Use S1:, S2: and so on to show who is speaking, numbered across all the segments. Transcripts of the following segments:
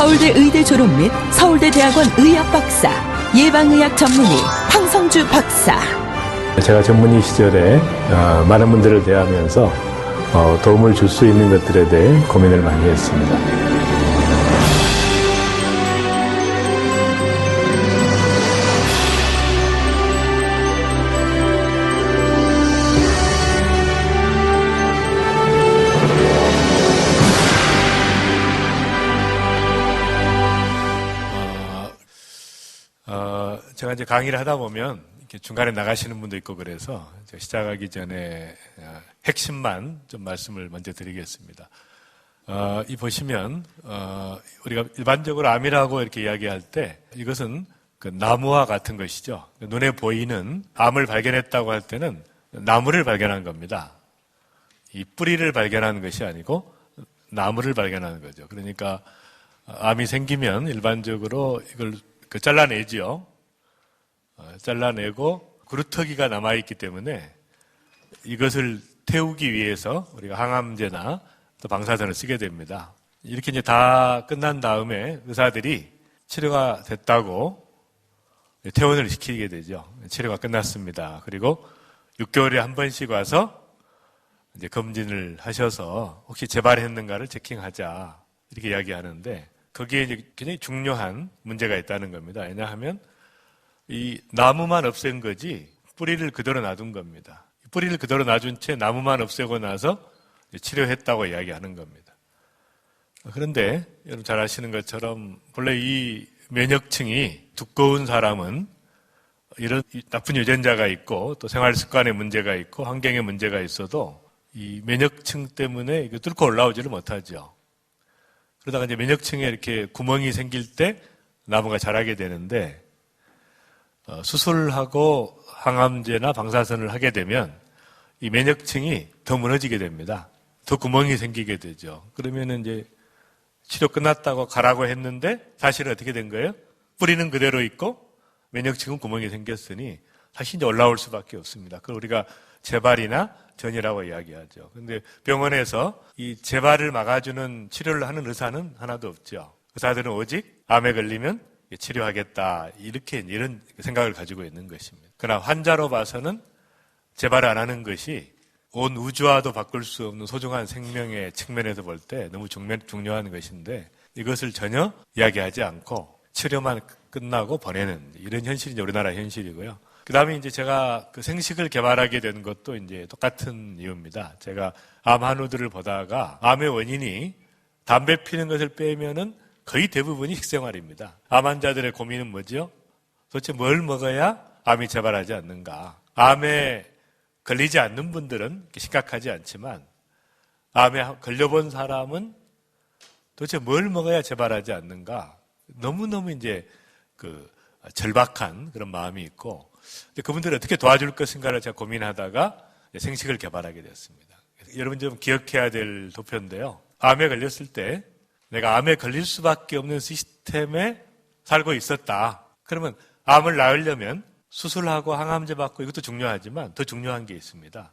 S1: 서울대 의대 졸업 및 서울대 대학원 의학 박사, 예방의학 전문의 황성주 박사.
S2: 제가 전문의 시절에 어, 많은 분들을 대하면서 어, 도움을 줄 수 있는 것들에 대해 고민을 많이 했습니다.
S3: 제가 이제 강의를 하다 보면 이렇게 중간에 나가시는 분도 있고 그래서 시작하기 전에 어, 핵심만 좀 말씀을 먼저 드리겠습니다. 어, 이 보시면 어, 우리가 일반적으로 암이라고 이렇게 이야기할 때 이것은 그 나무와 같은 것이죠. 눈에 보이는 암을 발견했다고 할 때는 나무를 발견한 겁니다. 이 뿌리를 발견하는 것이 아니고 나무를 발견하는 거죠. 그러니까 암이 생기면 일반적으로 이걸 그 잘라내지요. 어, 잘라내고 구루터기가 남아있기 때문에 이것을 태우기 위해서 우리가 항암제나 또 방사선을 쓰게 됩니다. 이렇게 이제 다 끝난 다음에 의사들이 치료가 됐다고 퇴원을 시키게 되죠. 치료가 끝났습니다. 그리고 6개월에 한 번씩 와서 이제 검진을 하셔서 혹시 재발했는가를 체킹하자 이렇게 이야기하는데 거기에 이제 굉장히 중요한 문제가 있다는 겁니다. 왜냐하면 이 나무만 없앤 거지 뿌리를 그대로 놔둔 겁니다. 뿌리를 그대로 놔둔 채 나무만 없애고 나서 치료했다고 이야기하는 겁니다. 그런데 여러분 잘 아시는 것처럼 본래 이 면역층이 두꺼운 사람은 이런 나쁜 유전자가 있고 또 생활 습관에 문제가 있고 환경에 문제가 있어도 이 면역층 때문에 뚫고 올라오지를 못하죠. 그러다가 이제 면역층에 이렇게 구멍이 생길 때 나무가 자라게 되는데 어, 수술하고 항암제나 방사선을 하게 되면 이 면역층이 더 무너지게 됩니다. 더 구멍이 생기게 되죠. 그러면 이제 치료 끝났다고 가라고 했는데 사실은 어떻게 된 거예요? 뿌리는 그대로 있고 면역층은 구멍이 생겼으니 다시 이제 올라올 수밖에 없습니다. 그걸 우리가 재발이나 전이라고 이야기하죠. 근데 병원에서 이 재발을 막아주는 치료를 하는 의사는 하나도 없죠. 의사들은 오직 암에 걸리면 치료하겠다. 이렇게 이런 생각을 가지고 있는 것입니다. 그러나 환자로 봐서는 재발을 안 하는 것이 온 우주와도 바꿀 수 없는 소중한 생명의 측면에서 볼 때 너무 중요한 것인데 이것을 전혀 이야기하지 않고 치료만 끝나고 보내는 이런 현실이 우리나라 현실이고요. 그 다음에 이제 제가 그 생식을 개발하게 된 것도 이제 똑같은 이유입니다. 제가 암 한우들을 보다가 암의 원인이 담배 피는 것을 빼면은 거의 대부분이 식생활입니다. 암 환자들의 고민은 뭐죠? 도대체 뭘 먹어야 암이 재발하지 않는가? 암에 걸리지 않는 분들은 심각하지 않지만 암에 걸려본 사람은 도대체 뭘 먹어야 재발하지 않는가? 너무너무 이제 그 절박한 그런 마음이 있고 그분들을 어떻게 도와줄 것인가를 제가 고민하다가 생식을 개발하게 됐습니다. 여러분 좀 기억해야 될 도표인데요. 암에 걸렸을 때 내가 암에 걸릴 수밖에 없는 시스템에 살고 있었다. 그러면 암을 낳으려면 수술하고 항암제 받고 이것도 중요하지만 더 중요한 게 있습니다.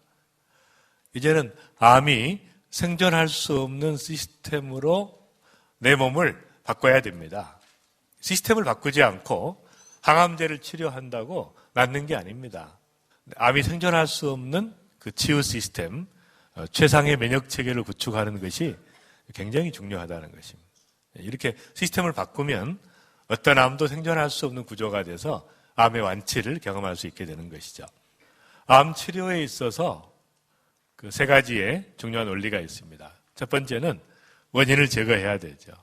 S3: 이제는 암이 생존할 수 없는 시스템으로 내 몸을 바꿔야 됩니다. 시스템을 바꾸지 않고 항암제를 치료한다고 낫는 게 아닙니다. 암이 생존할 수 없는 그 치유 시스템, 어, 최상의 면역 체계를 구축하는 것이 굉장히 중요하다는 것입니다. 이렇게 시스템을 바꾸면 어떤 암도 생존할 수 없는 구조가 돼서 암의 완치를 경험할 수 있게 되는 것이죠. 암 치료에 있어서 그 세 가지의 중요한 원리가 있습니다. 첫 번째는 원인을 제거해야 되죠.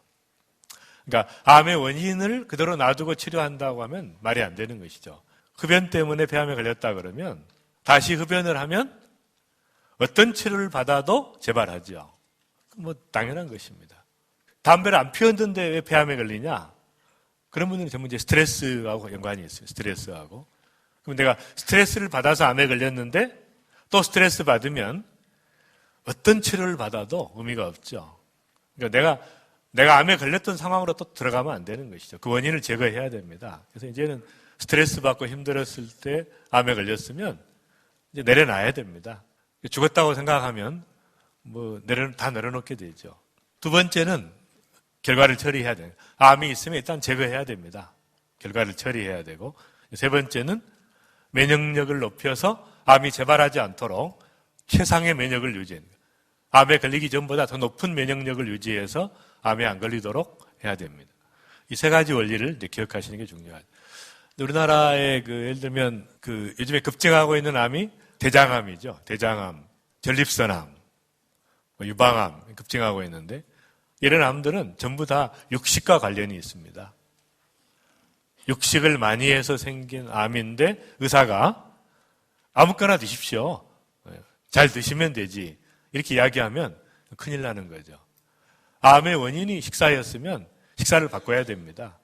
S3: 그러니까 암의 원인을 그대로 놔두고 치료한다고 하면 말이 안 되는 것이죠. 흡연 때문에 폐암에 걸렸다 그러면 다시 흡연을 하면 어떤 치료를 받아도 재발하죠. 뭐 당연한 것입니다. 담배를 안 피웠는데 왜 폐암에 걸리냐? 그런 분들은 전부 이제 스트레스하고 연관이 있어요. 스트레스하고. 그럼 내가 스트레스를 받아서 암에 걸렸는데 또 스트레스 받으면 어떤 치료를 받아도 의미가 없죠. 그러니까 내가 내가 암에 걸렸던 상황으로 또 들어가면 안 되는 것이죠. 그 원인을 제거해야 됩니다. 그래서 이제는 스트레스 받고 힘들었을 때 암에 걸렸으면 이제 내려놔야 됩니다. 죽었다고 생각하면 뭐 내려 다 내려놓게 되죠. 두 번째는 결과를 처리해야 돼요. 암이 있으면 일단 제거해야 됩니다. 결과를 처리해야 되고 세 번째는 면역력을 높여서 암이 재발하지 않도록 최상의 면역을 유지하는 거예요. 암에 걸리기 전보다 더 높은 면역력을 유지해서 암에 안 걸리도록 해야 됩니다. 이 세 가지 원리를 이제 기억하시는 게 중요하죠. 우리나라에 그 예를 들면 그 요즘에 급증하고 있는 암이 대장암이죠. 대장암, 전립선암, 뭐 유방암 급증하고 있는데 이런 암들은 전부 다 육식과 관련이 있습니다. 육식을 많이 해서 생긴 암인데 의사가 아무거나 드십시오. 잘 드시면 되지. 이렇게 이야기하면 큰일 나는 거죠. 암의 원인이 식사였으면 식사를 바꿔야 됩니다.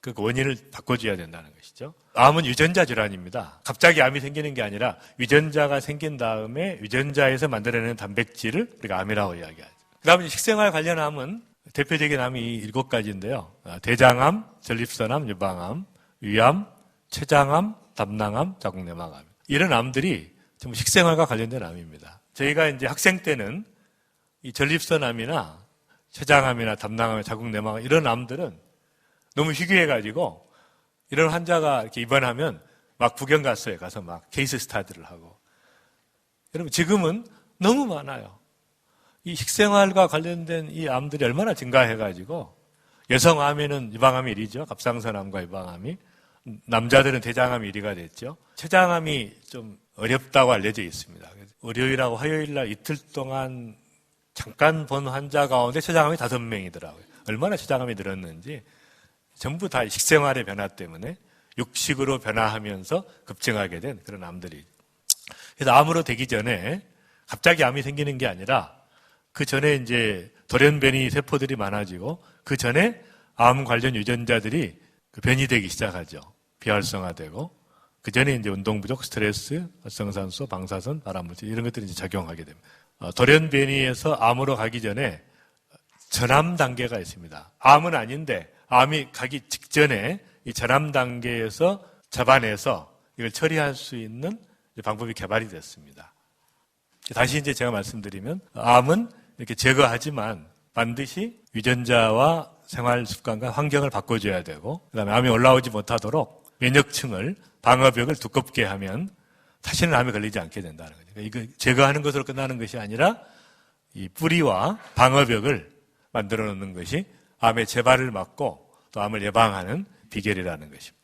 S3: 그 원인을 바꿔줘야 된다는 것이죠. 암은 유전자 질환입니다. 갑자기 암이 생기는 게 아니라 유전자가 생긴 다음에 유전자에서 만들어내는 단백질을 우리가 암이라고 이야기하죠. 그 다음에 식생활 관련 암은 대표적인 암이 일곱 가지인데요. 아, 대장암, 전립선암, 유방암, 위암, 췌장암, 담낭암, 자궁내막암. 이런 암들이 전부 식생활과 관련된 암입니다. 저희가 이제 학생 때는 이 전립선암이나 췌장암이나 담낭암, 자궁내막암 이런 암들은 너무 희귀해가지고 이런 환자가 이렇게 입원하면 막 구경 갔어요. 가서 막 케이스 스타디를 하고. 여러분 지금은 너무 많아요. 이 식생활과 관련된 이 암들이 얼마나 증가해가지고 여성암에는 유방암이 1위죠. 갑상선암과 유방암이. 남자들은 대장암이 1위가 됐죠. 췌장암이 좀 어렵다고 알려져 있습니다. 월요일하고 화요일 날 이틀 동안 잠깐 본 환자 가운데 췌장암이 다섯 명이더라고요. 얼마나 췌장암이 늘었는지 전부 다 식생활의 변화 때문에 육식으로 변화하면서 급증하게 된 그런 암들이. 그래서 암으로 되기 전에 갑자기 암이 생기는 게 아니라 그 전에 이제 돌연변이 세포들이 많아지고 그 전에 암 관련 유전자들이 그 변이되기 시작하죠. 비활성화되고 그 전에 이제 운동 부족, 스트레스, 활성산소, 방사선, 발암물질 이런 것들이 이제 작용하게 됩니다. 어, 돌연변이에서 암으로 가기 전에 전암 단계가 있습니다. 암은 아닌데 암이 가기 직전에 이 전암 단계에서 잡아내서 이걸 처리할 수 있는 방법이 개발이 됐습니다. 다시 이제 제가 말씀드리면 암은 이렇게 제거하지만 반드시 유전자와 생활 습관과 환경을 바꿔줘야 되고 그다음에 암이 올라오지 못하도록 면역층을 방어벽을 두껍게 하면 다시는 암에 걸리지 않게 된다는 거죠. 그러니까 이거 제거하는 것으로 끝나는 것이 아니라 이 뿌리와 방어벽을 만들어 놓는 것이 암의 재발을 막고 또 암을 예방하는 비결이라는 것입니다.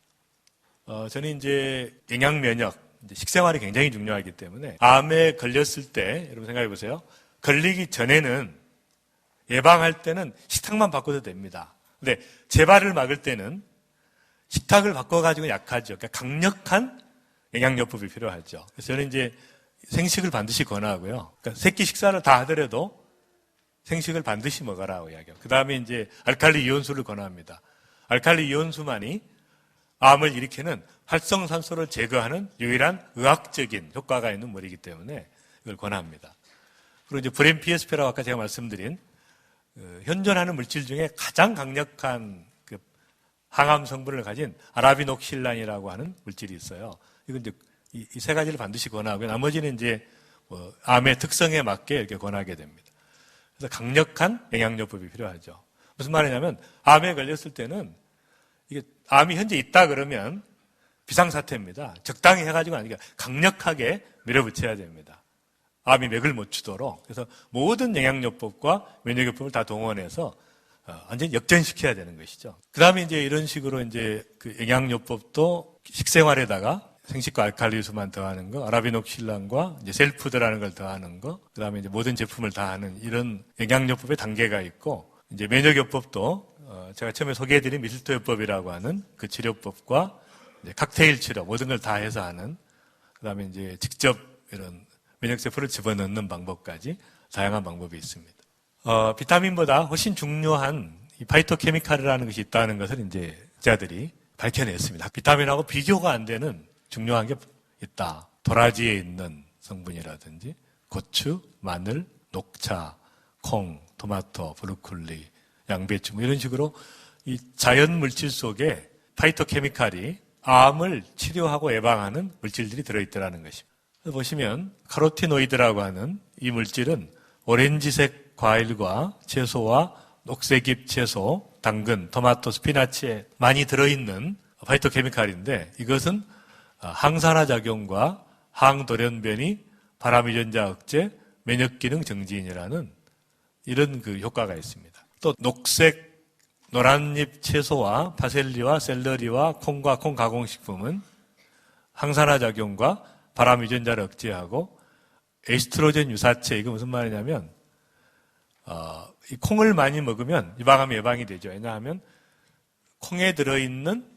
S3: 어, 저는 이제 영양 면역, 이제 식생활이 굉장히 중요하기 때문에 암에 걸렸을 때 여러분 생각해 보세요. 걸리기 전에는 예방할 때는 식탁만 바꿔도 됩니다. 근데 재발을 막을 때는 식탁을 바꿔가지고 약하죠. 그러니까 강력한 영양요법이 필요하죠. 그래서 저는 이제 생식을 반드시 권하고요. 그러니까 새끼 식사를 다 하더라도 생식을 반드시 먹어라고 이야기해요. 그 다음에 이제 알칼리 이온수를 권합니다. 알칼리 이온수만이 암을 일으키는 활성산소를 제거하는 유일한 의학적인 효과가 있는 물이기 때문에 이걸 권합니다. 그리고 이제 PSP라고 아까 제가 말씀드린 그 현존하는 물질 중에 가장 강력한 그 항암 성분을 가진 아라비녹실란이라고 하는 물질이 있어요. 이건 이제 이 세 가지를 반드시 권하고요. 나머지는 이제 뭐 암의 특성에 맞게 이렇게 권하게 됩니다. 그래서 강력한 영양요법이 필요하죠. 무슨 말이냐면 암에 걸렸을 때는 이게 암이 현재 있다 그러면 비상사태입니다. 적당히 해가지고 아니라 강력하게 밀어붙여야 됩니다. 암이 맥을 못 추도록. 그래서 모든 영양요법과 면역요법을 다 동원해서 어, 완전히 역전시켜야 되는 것이죠. 그 다음에 이제 이런 식으로 이제 그 영양요법도 식생활에다가 생식과 알칼리수만 더하는 거, 아라비녹실란과 이제 셀푸드라는 걸 더하는 거, 그 다음에 이제 모든 제품을 다 하는 이런 영양요법의 단계가 있고, 이제 면역요법도 어, 제가 처음에 소개해드린 미슬토요법이라고 하는 그 치료법과 이제 칵테일 치료 모든 걸 다 해서 하는, 그 다음에 이제 직접 이런 면역세포를 집어넣는 방법까지 다양한 방법이 있습니다. 어, 비타민보다 훨씬 중요한 이 파이토케미칼이라는 것이 있다는 것을 이제 제자들이 밝혀냈습니다. 비타민하고 비교가 안 되는 중요한 게 있다. 도라지에 있는 성분이라든지 고추, 마늘, 녹차, 콩, 토마토, 브로콜리, 양배추 뭐 이런 식으로 이 자연 물질 속에 파이토케미칼이 암을 치료하고 예방하는 물질들이 들어있더라는 것입니다. 보시면 카로티노이드라고 하는 이 물질은 오렌지색 과일과 채소와 녹색잎 채소, 당근, 토마토, 스피나치에 많이 들어있는 파이토케미칼인데 이것은 어, 항산화 작용과 항돌연변이, 발암유전자 억제, 면역 기능 정지인이라는 이런 그 효과가 있습니다. 또 녹색 노란잎 채소와 파셀리와 샐러리와 콩과 콩 가공식품은 항산화 작용과 발암 유전자를 억제하고 에스트로겐 유사체 이거 무슨 말이냐면 어, 이 콩을 많이 먹으면 유방암 예방이 되죠. 왜냐하면 콩에 들어있는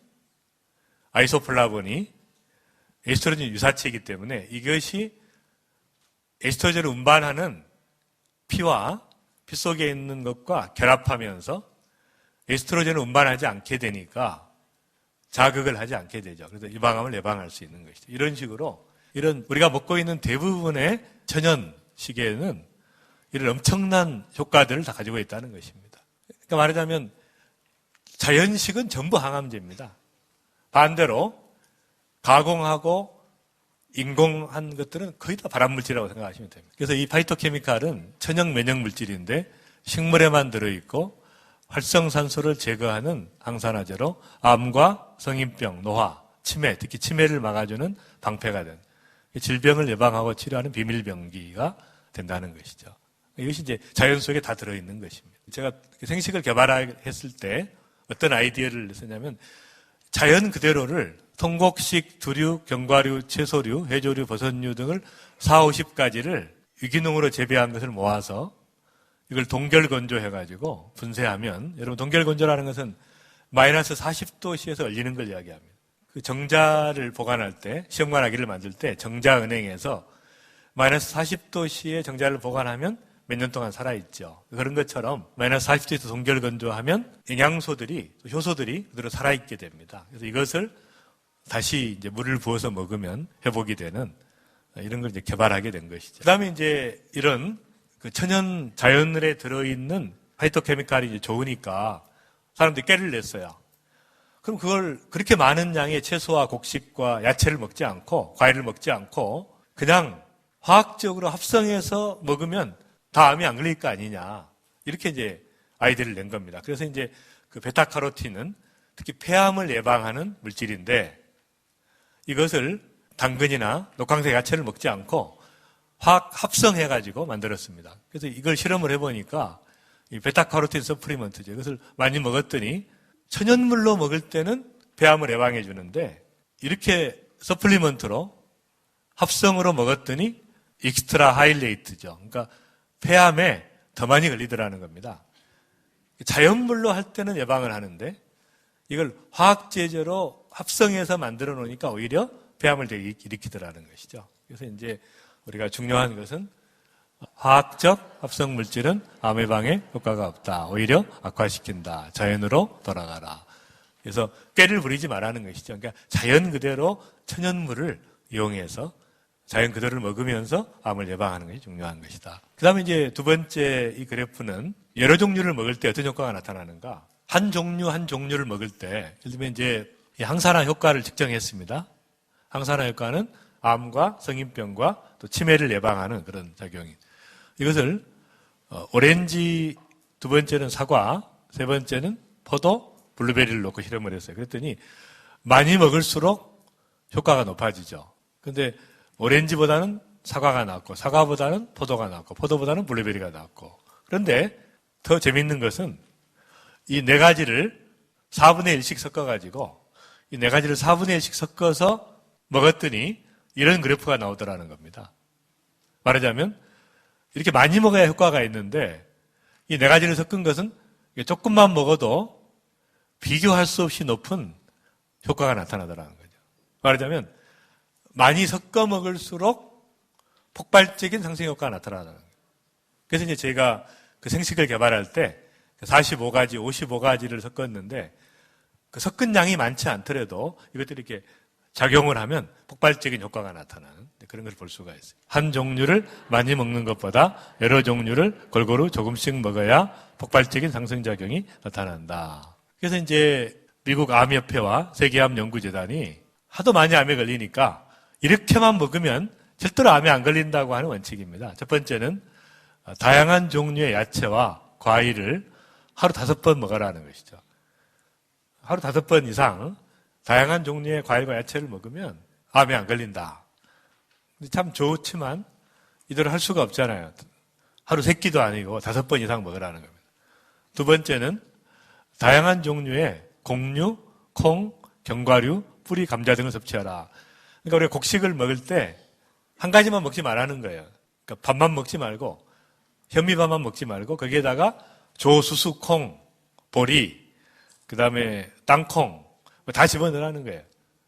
S3: 아이소플라본이 에스트로겐 유사체이기 때문에 이것이 에스트로겐을 운반하는 피와 피 속에 있는 것과 결합하면서 에스트로겐을 운반하지 않게 되니까 자극을 하지 않게 되죠. 그래서 유방암을 예방할 수 있는 것이죠. 이런 식으로 이런 우리가 먹고 있는 대부분의 천연 시계는 이런 엄청난 효과들을 다 가지고 있다는 것입니다. 그러니까 말하자면 자연식은 전부 항암제입니다. 반대로 가공하고 인공한 것들은 거의 다 발암물질이라고 생각하시면 됩니다. 그래서 이 파이토케미칼은 천연 면역 물질인데 식물에만 들어있고 활성산소를 제거하는 항산화제로 암과 성인병, 노화, 치매, 특히 치매를 막아주는 방패가 된 질병을 예방하고 치료하는 비밀병기가 된다는 것이죠. 이것이 이제 자연 속에 다 들어있는 것입니다. 제가 생식을 개발했을 때 어떤 아이디어를 썼냐면 자연 그대로를 통곡식, 두류, 견과류, 채소류, 해조류, 버섯류 등을 4, 50가지를 유기농으로 재배한 것을 모아서 이걸 동결 건조해가지고 분쇄하면 여러분 동결 건조라는 것은 마이너스 40도씨에서 얼리는 걸 이야기합니다. 그 정자를 보관할 때 시험관하기를 만들 때 정자은행에서 마이너스 40도씨에 정자를 보관하면 몇 년 동안 살아있죠. 그런 것처럼 마이너스 40도에서 동결 건조하면 영양소들이 효소들이 그대로 살아있게 됩니다. 그래서 이것을 다시 이제 물을 부어서 먹으면 회복이 되는 이런 걸 이제 개발하게 된 것이죠. 그다음에 이제 이런 그 천연 자연을에 들어있는 파이토케미칼이 이제 좋으니까 사람들이 깨를 냈어요. 그럼 그걸 그렇게 많은 양의 채소와 곡식과 야채를 먹지 않고 과일을 먹지 않고 그냥 화학적으로 합성해서 먹으면 다 암이 안 걸릴 거 아니냐. 이렇게 이제 아이디어를 낸 겁니다. 그래서 이제 그 베타카로틴은 특히 폐암을 예방하는 물질인데 이것을 당근이나 녹황색 야채를 먹지 않고 화학 합성해가지고 만들었습니다. 그래서 이걸 실험을 해보니까 이 베타카로틴 서프리먼트죠. 이것을 많이 먹었더니 천연물로 먹을 때는 폐암을 예방해 주는데 이렇게 서플리먼트로 합성으로 먹었더니 익스트라 하일레이트죠. 그러니까 폐암에 더 많이 걸리더라는 겁니다. 자연물로 할 때는 예방을 하는데 이걸 화학제제로 합성해서 만들어 놓으니까 오히려 폐암을 일으키더라는 것이죠. 그래서 이제 우리가 중요한 것은 화학적 합성 물질은 암 예방에 효과가 없다. 오히려 악화시킨다. 자연으로 돌아가라. 그래서 깨를 부리지 말라는 것이죠. 그러니까 자연 그대로 천연물을 이용해서 자연 그대로를 먹으면서 암을 예방하는 것이 중요한 것이다. 그 다음에 이제 두 번째 이 그래프는 여러 종류를 먹을 때 어떤 효과가 나타나는가? 한 종류 한 종류를 먹을 때 예를 들면 이제 이 항산화 효과를 측정했습니다. 항산화 효과는 암과 성인병과 또 치매를 예방하는 그런 작용이. 이것을 어, 오렌지 두 번째는 사과, 세 번째는 포도, 블루베리를 놓고 실험을 했어요. 그랬더니 많이 먹을수록 효과가 높아지죠. 근데 오렌지보다는 사과가 낫고 사과보다는 포도가 낫고 포도보다는 블루베리가 낫고 그런데 더 재밌는 것은 이 네 가지를 4분의 1씩 섞어가지고 이 네 가지를 4분의 1씩 섞어서 먹었더니 이런 그래프가 나오더라는 겁니다. 말하자면 이렇게 많이 먹어야 효과가 있는데 이 네 가지를 섞은 것은 조금만 먹어도 비교할 수 없이 높은 효과가 나타나더라는 거죠. 말하자면 많이 섞어 먹을수록 폭발적인 상승 효과가 나타나는 거예요. 그래서 이제 제가 그 생식을 개발할 때 45가지, 55가지를 섞었는데 그 섞은 양이 많지 않더라도 이것들이 이렇게 작용을 하면 폭발적인 효과가 나타나는 그런 걸 볼 수가 있어요. 한 종류를 많이 먹는 것보다 여러 종류를 골고루 조금씩 먹어야 폭발적인 상승작용이 나타난다. 그래서 이제 미국 암협회와 세계암연구재단이 하도 많이 암에 걸리니까 이렇게만 먹으면 절대로 암에 안 걸린다고 하는 원칙입니다. 첫 번째는 다양한 종류의 야채와 과일을 하루 다섯 번 먹으라는 것이죠. 하루 다섯 번 이상 다양한 종류의 과일과 야채를 먹으면 암에 안 걸린다. 참 좋지만 이대로 할 수가 없잖아요. 하루 세 끼도 아니고 다섯 번 이상 먹으라는 겁니다. 두 번째는 다양한 종류의 곡류, 콩, 견과류, 뿌리, 감자 등을 섭취하라. 그러니까 우리가 곡식을 먹을 때 한 가지만 먹지 말라는 거예요. 그러니까 밥만 먹지 말고 현미밥만 먹지 말고 거기에다가 조, 수수, 콩, 보리, 그 다음에 땅콩 뭐다 집어넣으라는 거예요.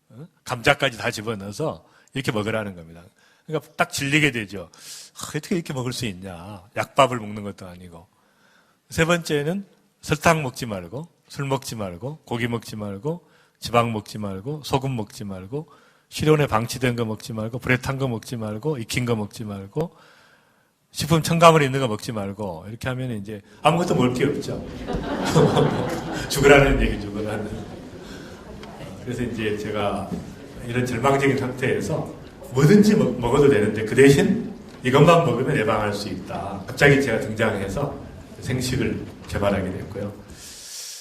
S3: 어? 감자까지 다 집어넣어서 이렇게 먹으라는 겁니다. 그러니까 딱 질리게 되죠. 아, 어떻게 이렇게 먹을 수 있냐. 약밥을 먹는 것도 아니고. 세 번째는 설탕 먹지 말고, 술 먹지 말고, 고기 먹지 말고, 지방 먹지 말고, 소금 먹지 말고, 실온에 방치된 거 먹지 말고, 불에 탄 거 먹지 말고, 익힌 거 먹지 말고, 식품 첨가물 있는 거 먹지 말고, 이렇게 하면 이제 아무것도 먹을 게 없죠. 죽으라는 얘기, 죽으라는. 그래서 이제 제가 이런 절망적인 상태에서 뭐든지 먹, 먹어도 되는데 그 대신 이것만 먹으면 예방할 수 있다. 갑자기 제가 등장해서 생식을 개발하게 됐고요.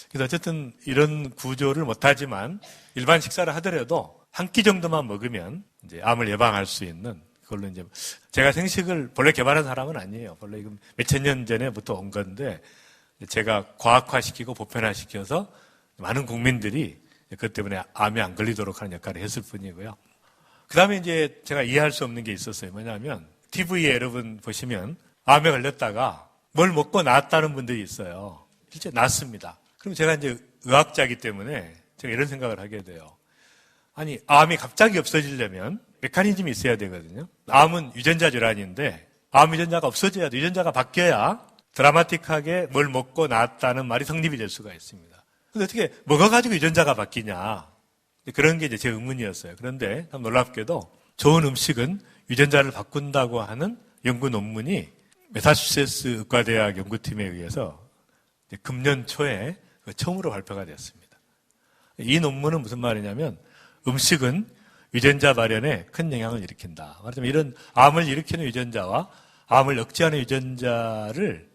S3: 그래서 어쨌든 이런 구조를 못하지만 일반 식사를 하더라도 한 끼 정도만 먹으면 이제 암을 예방할 수 있는 그걸로 이제 제가 생식을 본래 개발한 사람은 아니에요. 본래 이건 몇천 년 전에부터 온 건데 제가 과학화시키고 보편화시켜서 많은 국민들이 그것 때문에 암에 안 걸리도록 하는 역할을 했을 뿐이고요. 그 다음에 이제 제가 이해할 수 없는 게 있었어요. 뭐냐면, TV에 여러분 보시면, 암에 걸렸다가 뭘 먹고 나았다는 분들이 있어요. 실제 낫습니다. 그럼 제가 이제 의학자이기 때문에 제가 이런 생각을 하게 돼요. 아니, 암이 갑자기 없어지려면 메커니즘이 있어야 되거든요. 암은 유전자 질환인데, 암 유전자가 없어져야 돼. 유전자가 바뀌어야 드라마틱하게 뭘 먹고 나았다는 말이 성립이 될 수가 있습니다. 근데 어떻게 먹어가지고 유전자가 바뀌냐. 그런 게 이제 제 의문이었어요. 그런데 참 놀랍게도 좋은 음식은 유전자를 바꾼다고 하는 연구 논문이 메사추세츠 의과대학 연구팀에 의해서 금년 초에 그 처음으로 발표가 됐습니다. 이 논문은 무슨 말이냐면 음식은 유전자 발현에 큰 영향을 일으킨다. 말하자면 이런 암을 일으키는 유전자와 암을 억제하는 유전자를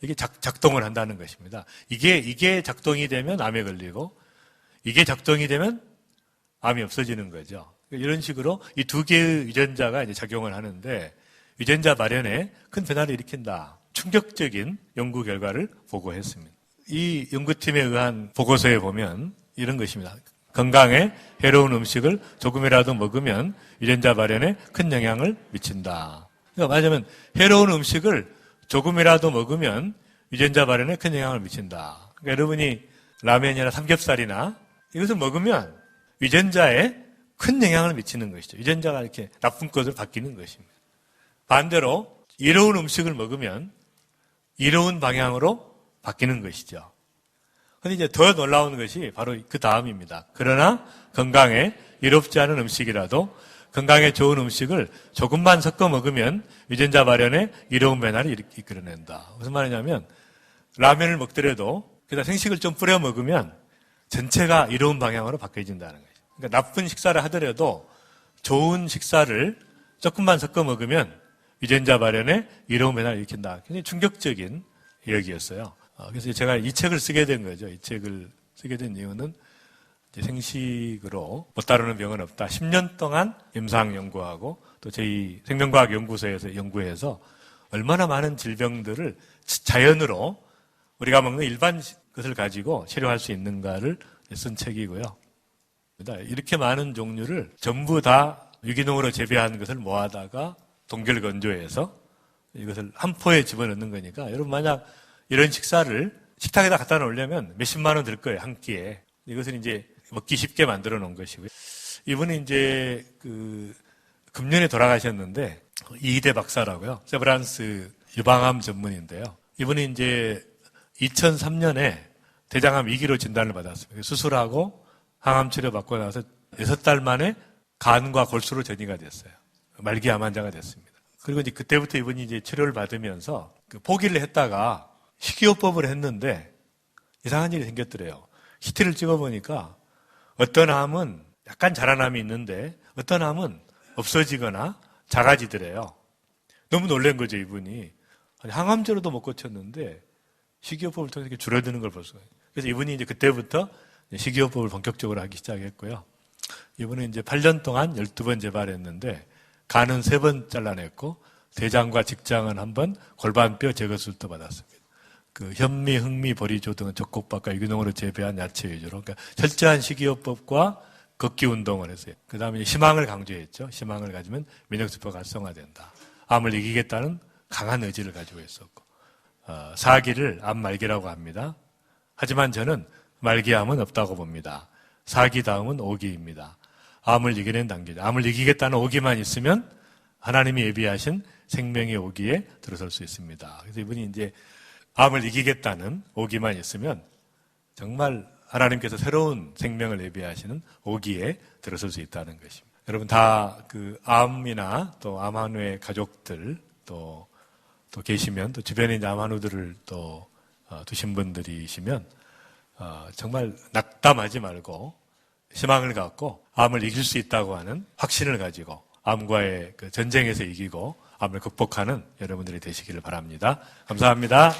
S3: 이게 작, 작동을 한다는 것입니다. 이게, 이게 작동이 되면 암에 걸리고, 이게 작동이 되면 암이 없어지는 거죠. 이런 식으로 이 두 개의 유전자가 이제 작용을 하는데, 유전자 발현에 큰 변화를 일으킨다. 충격적인 연구 결과를 보고했습니다. 이 연구팀에 의한 보고서에 보면 이런 것입니다. 건강에 해로운 음식을 조금이라도 먹으면 유전자 발현에 큰 영향을 미친다. 그러니까 말하자면 해로운 음식을 조금이라도 먹으면 유전자 발현에 큰 영향을 미친다. 그러니까 여러분이 라면이나 삼겹살이나 이것을 먹으면 유전자에 큰 영향을 미치는 것이죠. 유전자가 이렇게 나쁜 것으로 바뀌는 것입니다. 반대로 이로운 음식을 먹으면 이로운 방향으로 바뀌는 것이죠. 근데 이제 더 놀라운 것이 바로 그 다음입니다. 그러나 건강에 이롭지 않은 음식이라도 건강에 좋은 음식을 조금만 섞어 먹으면 유전자 발현에 이로운 변화를 이끌어낸다. 무슨 말이냐면 라면을 먹더라도 그다 생식을 좀 뿌려 먹으면 전체가 이로운 방향으로 바뀌어진다는 거죠. 그러니까 나쁜 식사를 하더라도 좋은 식사를 조금만 섞어 먹으면 유전자 발현에 이로운 변화를 일으킨다. 굉장히 충격적인 이야기였어요. 어, 그래서 제가 이 책을 쓰게 된 거죠. 이 책을 쓰게 된 이유는 생식으로 못 다루는 병은 없다. 10년 동안 임상 연구하고 또 저희 생명과학 연구소에서 연구해서 얼마나 많은 질병들을 자연으로 우리가 먹는 일반 것을 가지고 치료할 수 있는가를 쓴 책이고요. 이렇게 많은 종류를 전부 다 유기농으로 재배한 것을 모아다가 동결 건조해서 이것을 한 포에 집어넣는 거니까 여러분 만약 이런 식사를 식탁에다 갖다 놓으려면 몇십만 원 들 거예요 한 끼에 이것을 이제 먹기 쉽게 만들어 놓은 것이고요. 이분이 이제 그 금년에 돌아가셨는데 이희대 박사라고요. 세브란스 유방암 전문인데요. 이분이 이제 2003년에 대장암 2기로 진단을 받았습니다. 수술하고 항암 치료 받고 나서 6달 만에 간과 골수로 전이가 됐어요. 말기 암 환자가 됐습니다. 그리고 이제 그때부터 이분이 이제 치료를 받으면서 그 포기를 했다가 식이요법을 했는데 이상한 일이 생겼더래요. 히트를 찍어보니까 어떤 암은 약간 자라남이 있는데 어떤 암은 없어지거나 작아지더래요. 너무 놀란 거죠, 이분이. 항암제로도 못 고쳤는데 식이요법을 통해서 이렇게 줄어드는 걸 있어요. 그래서 이분이 이제 그때부터 식이요법을 본격적으로 하기 시작했고요. 이분은 이제 8년 동안 12번 재발했는데 간은 3번 잘라냈고 대장과 직장은 한 번, 골반뼈 제거 수술도 받았습니다. 그 현미, 흑미, 보리조 등은 적곡밥과 유기농으로 재배한 야채 위주로 그러니까 철저한 식이요법과 걷기 운동을 했어요. 그 다음에 희망을 강조했죠. 희망을 가지면 면역세포가 활성화된다. 암을 이기겠다는 강한 의지를 가지고 있었고 어, 사기를 암 말기라고 합니다. 하지만 저는 말기암은 없다고 봅니다. 사기 다음은 오기입니다. 암을 이겨낸 단계죠. 암을 이기겠다는 오기만 있으면 하나님이 예비하신 생명의 오기에 들어설 수 있습니다. 그래서 이분이 이제 암을 이기겠다는 오기만 있으면 정말 하나님께서 새로운 생명을 예비하시는 오기에 들어설 수 있다는 것입니다. 여러분 다 그 암이나 또 암환우의 가족들 또, 또 계시면 또 주변에 이제 암환우들을 또 어, 두신 분들이시면 어, 정말 낙담하지 말고 희망을 갖고 암을 이길 수 있다고 하는 확신을 가지고 암과의 그 전쟁에서 이기고 암을 극복하는 여러분들이 되시기를 바랍니다. 감사합니다.